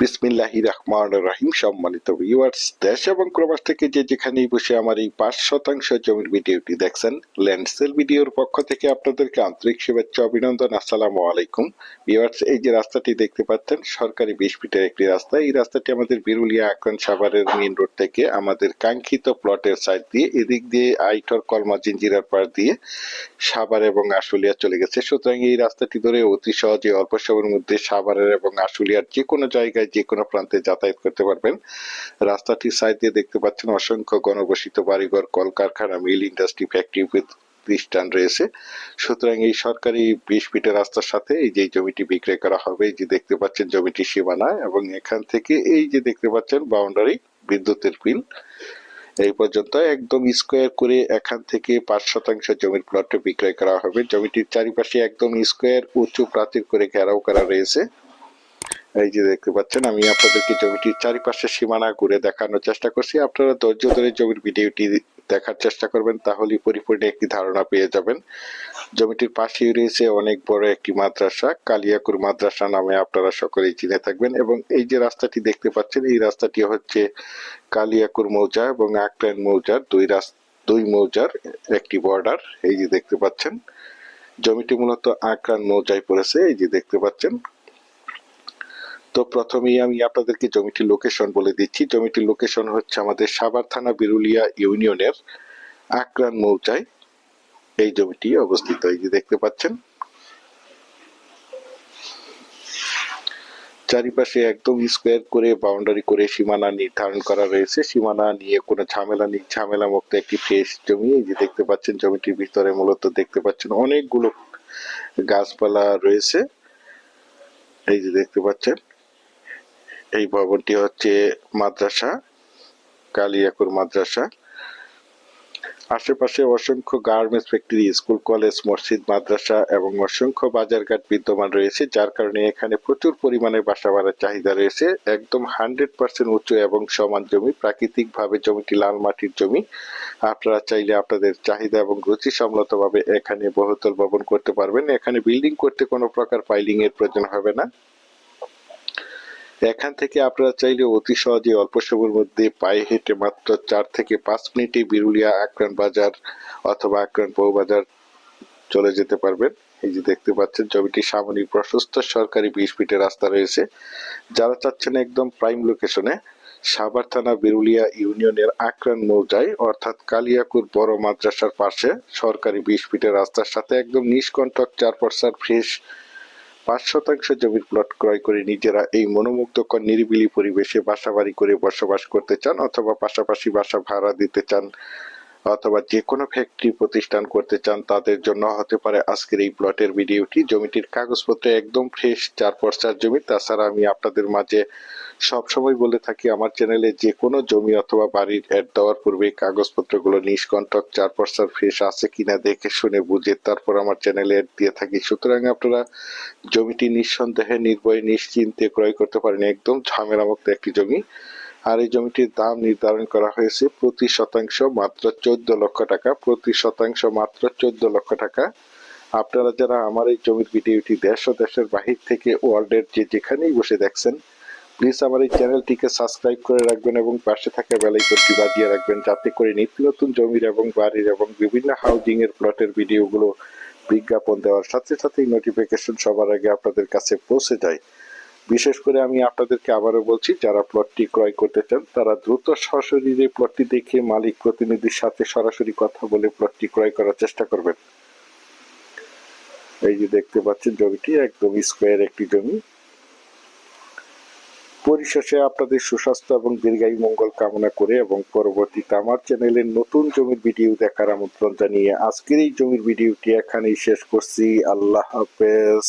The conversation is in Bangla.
বিসমিল্লাহি রহমান রহিম সম্মানিত ভিউয়ার্স দেশ এবং প্রবাস থেকে যে যেখানেই বসে আমার এই পাঁচ শতাংশ জমির ভিডিওটি দেখছেন ল্যান্ডসেল ভিডিওর পক্ষ থেকে আপনাদেরকে আন্তরিক শুভেচ্ছা, অভিনন্দন, আসসালামু আলাইকুম। ভিউয়ার্স এই যে রাস্তাটি দেখতে পাচ্ছেন, সরকারি বিশ ফিটের একটি রাস্তা। এই রাস্তাটি আমাদের বিরুলিয়া আকরান সাভারের মেইন রোড থেকে আমাদের কাঙ্ক্ষিত প্লটের সাইড দিয়ে, এদিক দিয়ে আইটর কলমা, জিঞ্জিরার পাড় দিয়ে সাভার এবং আশুলিয়া চলে গেছে। সুতরাং এই রাস্তাটি ধরে অতি সহজে অল্প সময়ের মধ্যে সাভারের এবং আশুলিয়ার যে কোনো জায়গায় যে কোনো প্রান্তে যাতায়াত করতে পারবেন। রাস্তাটির সাইড দিয়ে দেখতে পাচ্ছেন অসংখ্য গণবসিত বাড়িঘর, কলকারখানা মিল ইন্ডাস্ট্রি ফ্যাক্টরি প্রতিষ্ঠান রয়েছে। সুতরাং এই সরকারি বিশ ফিটের রাস্তার সাথে এই যে জমিটি বিক্রয় করা হবে যে দেখতে পাচ্ছেন জমিটি সীমানা এবং এখান থেকে এই যে দেখতে পাচ্ছেন বাউন্ডারি বিদ্যুতের বিল এই পর্যন্ত একদম স্কোয়ার করে এখান থেকে পাঁচ শতাংশ জমির প্লট বিক্রয় করা হবে। জমিটির চারিপাশে একদম স্কোয়ার উঁচু প্রাচীর করে ঘেরাও করা রয়েছে। এই যে দেখতে পাচ্ছেন, আমি আপনাদেরকে জমিটির চারিপাশে সীমানা ঘুরে দেখানোর চেষ্টা করছি। আপনারা ধৈর্য ধরে জমির ভিডিওটি দেখার চেষ্টা করবেন, তাহলেই পরিপূর্ণ একটি ধারণা পেয়ে যাবেন। জমিটির পাশেই রয়েছে অনেক বড় একটি মাদ্রাসা, কালিয়াকুর মাদ্রাসা নামে আপনারা সকলেই চিনে থাকবেন। এবং এই যে রাস্তাটি দেখতে পাচ্ছেন, এই রাস্তাটি হচ্ছে কালিয়াকুর মৌজা এবং আকরাইন মৌজার দুই রাস্তা দুই মৌজার একটি বর্ডার, এই যে দেখতে পাচ্ছেন। জমিটি মূলত আকরান মৌজায় পড়েছে, এই যে দেখতে পাচ্ছেন। তো প্রথমেই আমি আপনাদেরকে জমিটির লোকেশন বলে দিচ্ছি। জমিটির লোকেশন হচ্ছে আমাদের সাভার থানা বিরুলিয়া ইউনিয়নের আকরান মৌজায় এই জমিটি অবস্থিত, এই যে দেখতে পাচ্ছেন। চারিপাশে একদম স্কোয়ার করে বাউন্ডারি করে সীমানা নির্ধারণ করা রয়েছে। সীমানা নিয়ে কোনো ঝামেলা নেই ঝামেলা মুক্ত একটি ফ্রেশ জমি। এই যে দেখতে পাচ্ছেন, জমিটির ভিতরে মূলত দেখতে পাচ্ছেন অনেকগুলো গাছপালা রয়েছে। এই যে দেখতে পাচ্ছেন। এই ভবনটি হচ্ছে মাদ্রাসা, কালিয়াকুর মাদ্রাসা। আশেপাশে অসংখ্য গার্মেন্টস ফ্যাক্টরি, স্কুল, কলেজ, মসজিদ, মাদ্রাসা এবং অসংখ্য বাজারঘাট বিদ্যমান রয়েছে, যার কারণে এখানে প্রচুর পরিমাণে বাসা বাড়ার চাহিদা রয়েছে। একদম হান্ড্রেড পার্সেন্ট উঁচু এবং সমান জমি প্রাকৃতিক ভাবে জমিটি লাল মাটির জমি। আপনারা চাইলে আপনাদের চাহিদা এবং রুচি সম্মতভাবে এখানে বহুতল ভবন করতে পারবেন। এখানে বিল্ডিং করতে কোনো প্রকার পাইলিং এর প্রয়োজন হবে না। এখান থেকে আপনারা চাইলে অতি সহজে অল্প সময়ের মধ্যে পায়ে হেঁটে মাত্র চার থেকে পাঁচ মিনিটে বিরুলিয়া আক্রান বাজার অথবা আক্রান বাজার চলে যেতে পারবেন। এই যে দেখতে পাচ্ছেন, জমিটি সামনে প্রশস্ত সরকারি বিশ ফিটের রাস্তা রয়েছে। যারা চাচ্ছেন একদম প্রাইম লোকেশনে সাভার থানা বিরুলিয়া ইউনিয়নের আক্রান মৌজায়, অর্থাৎ কালিয়াকুর বড় মাদ্রাসার পাশে সরকারি বিশ ফিটের রাস্তার সাথে একদম নিষ্কণ্টক চার পর্সার ফ্রেশ পাঁচ শতাংশ জমির প্লট ক্রয় করে নিজেরা এই মনোমুগ্ধকর নিরিবিলি পরিবেশে বাসা বাড়ি করে বসবাস করতে চান অথবা পাশাপাশি বাসা ভাড়া দিতে চান। অথবা যে কোনো ফ্যাক্টরি প্রতিষ্ঠান করতে চান, তাদের জন্য হতে পারে আজকের এই প্লটের ভিডিওটি। জমিটির কাগজপত্র একদম ফ্রেশ চার পর্চার জমি। তাছাড়া আমি আপনাদের মাঝে সব সময় বলে থাকি, আমার চ্যানেলে যে কোনো জমি অথবা বাড়ির অ্যাড দেওয়ার পূর্বে কাগজপত্রগুলো নিষ্কণ্টক চার পর্চার ফ্রেশ আছে কিনা দেখে শুনে বুঝে তারপর আমার চ্যানেলে অ্যাড দিয়ে থাকি। সুতরাং আপনারা জমিটি নিঃসন্দেহে, নির্ভয়ে, নিশ্চিন্তে ক্রয় করতে পারেন। একদম ঝামেলামুক্ত একটি জমি। আর এই জমিটির দাম নির্ধারণ করা হয়েছে প্রতি শতাংশ মাত্র চোদ্দ লক্ষ টাকা। প্রতি শতাংশ মাত্র চোদ্দ লক্ষ টাকা। আপনারা যারা আমার এই জমির ভিডিওটি দেশ দেশের বাহির থেকে ওয়ার্ল্ডের যে যেখানেই বসে দেখছেন প্লিজ আমার এই চ্যানেলটিকে সাবস্ক্রাইব করে রাখবেন এবং পাশে থাকা বেলাইকনটি বাজিয়ে রাখবেন যাতে করে নিত্য নতুন জমির এবং বাড়ির এবং বিভিন্ন হাউজিং এর প্লটের ভিডিওগুলো বিজ্ঞাপন দেওয়ার সাথে সাথেই নোটিফিকেশন সবার আগে আপনাদের কাছে পৌঁছে যায়। বিশেষ করে আমি আপনাদেরকে আবারও বলছি, যারা প্লটটি ক্রয় করতে চান, তারা দ্রুত সশরীরে প্লটটি দেখে মালিক প্রতিনিধির সাথে সরাসরি কথা বলে প্লটটি ক্রয় করার চেষ্টা করবেন। এই যে দেখতে পাচ্ছেন জমিটি, একদম স্কোয়ার একটি জমি। পরিশেষে আপনাদের সুস্বাস্থ্য এবং দীর্ঘায়ু মঙ্গল কামনা করে এবং পরবর্তীতে আমার চ্যানেলের নতুন জমির ভিডিও দেখার আমন্ত্রণ জানিয়ে আজকের এই জমির ভিডিওটি এখানেই শেষ করছি। আল্লাহ হাফেজ।